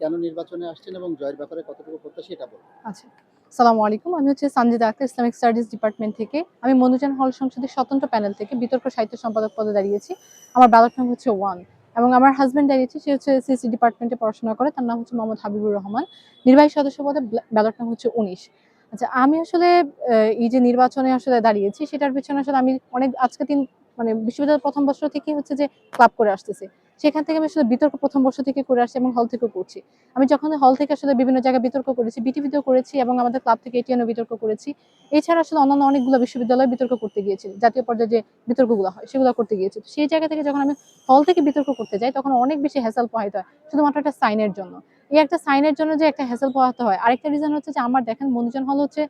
কেন নির্বাচনে আসছেন এবং জয়ের ব্যাপারে কতটুকু প্রত্যাশী এটা বলুন। আচ্ছা সালামু আলাইকুম। আমি হচ্ছে Sanjida Akter Islamic studies department থেকে। আমি মনুজান হল সংসদের স্বতন্ত্র প্যানেল থেকে বিতর্ক সাহিত্য সম্পাদক পদে দাঁড়িয়েছি। আমার ব্যালট নাম হচ্ছে ওয়ান এবং আমার হাজব্যান্ড দাঁড়িয়েছে, সে হচ্ছে সিসি ডিপার্টমেন্টে পড়াশোনা করে। তার নাম হচ্ছে মোহাম্মদ হাবিবুর রহমান। নির্বাহী সদস্য পদে ব্যালট নাম হচ্ছে উনিশ। আচ্ছা আমি আসলে এই যে নির্বাচনে আসলে দাঁড়িয়েছি, সেটার পিছনে আসলে আমি অনেক, আজকে দিন মানে বিশ্ববিদ্যালয়ের প্রথম বছর থেকে হচ্ছে যে ক্লাব করে আসতেছি। সেখান থেকে আমি আসলে বিতর্ক প্রথম বর্ষ থেকে করে আসছি এবং হল থেকেও করছি। আমি যখন হল থেকে আসলে বিভিন্ন জায়গায় বিতর্ক করেছি বিটিভিতেও করেছি এবং আমাদের ক্লাব থেকে এটিএনও বিতর্ক করেছি। এছাড়া আসলে অন্যান্য অনেকগুলো বিশ্ববিদ্যালয়ে বিতর্ক করতে গিয়েছি, জাতীয় পর্যায়ে যে বিতর্কগুলো হয় সেগুলো করতে গিয়েছি। সেই জায়গা থেকে যখন আমি হল থেকে বিতর্ক করতে যাই, তখন অনেক বেশি হ্যাসেল পোহাইতে হয়, শুধুমাত্র একটা সাইনের জন্য। এই একটা সাইনের জন্য যে একটা হ্যাসেল পোহাতে হয়, আরেকটা রিজন হচ্ছে যে আমার দেখেন মনোজন হল হচ্ছে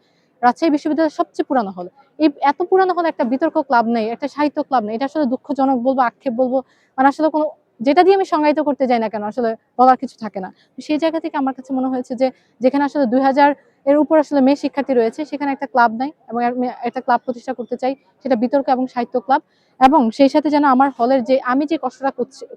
রাজশাহী বিশ্ববিদ্যালয়ের সবচেয়ে পুরানো হল এই এত পুরানো হল একটা বিতর্ক ক্লাব নেই, একটা সাহিত্য ক্লাব নেই, এটা আসলে দুঃখজনক বলব, আক্ষেপ বলব মানে আসলে কোনো যেটা দিয়ে আমি সংজ্ঞায়িত করতে যাই না কেন, আসলে বলার কিছু থাকে না। সেই জায়গা থেকে আমার কাছে মনে হয়েছে যে, যেখানে আসলে দুই হাজার এর উপর আসলে মেয়ে শিক্ষার্থী রয়েছে, সেখানে একটা ক্লাব নাই এবং একটা ক্লাব প্রতিষ্ঠা করতে চাই, সেটা বিতর্ক এবং সাহিত্য ক্লাব। এবং সেই সাথে যেন আমার হলের যে, আমি যে কষ্টটা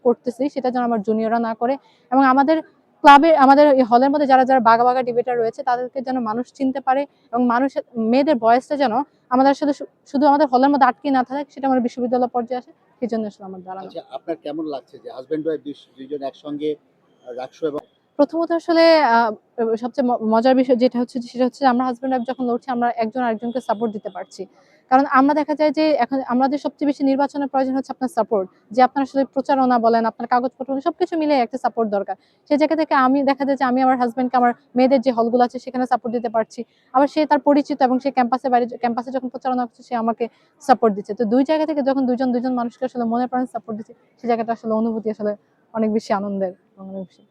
করতেছি, সেটা যেন আমার জুনিয়ররা না করে এবং আমাদের ক্লাবে, আমাদের হলের মধ্যে যারা যারা বাগা বাগা ডিবেটার রয়েছে, তাদেরকে যেন মানুষ চিনতে পারে এবং মানুষের, মেয়েদের বয়সটা যেন আমাদের আসলে শুধু আমাদের হলের মধ্যে আটকে না থাকে, সেটা আমার বিশ্ববিদ্যালয় পর্যায়ে আসে। সেই জন্য আসলে আমার দাঁড়ানো? আচ্ছা আপনার কেমন লাগছে যে হাজবেন্ড ওয়াইফ দুইজন একসঙ্গে রাখছো এবং প্রথমত আসলে সবচেয়ে মজার বিষয় যেটা হচ্ছে সেটা হচ্ছে আমরা হাজব্যান্ড ওয়াইফ যখন লড়ছি আমরা একজন আরেকজনকে সাপোর্ট দিতে পারছি। কারণ আমরা দেখা যায় যে এখন আমাদের সবচেয়ে বেশি নির্বাচনের প্রয়োজন হচ্ছে আপনার সাপোর্ট যে আপনার আসলে প্রচারণা বলেন, আপনার কাগজপত্র সবকিছু মিলে একটা সাপোর্ট দরকার। সেই জায়গা থেকে আমি দেখা যায় যে আমি আমার হাজব্যান্ডকে আমার মেয়েদের যে হলগুলো আছে সেখানে সাপোর্ট দিতে পারছি। আবার সে তার পরিচিত এবং সে ক্যাম্পাসে বাইরে ক্যাম্পাসে যখন প্রচারণা করছে সে আমাকে সাপোর্ট দিচ্ছে। তো দুই জায়গা থেকে যখন দুজন দুজন মানুষকে আসলে মনে প্রাণে সাপোর্ট দিচ্ছে সেই জায়গাটা আসলে অনুভূতি আসলে অনেক বেশি আনন্দের এবং অনেক বেশি।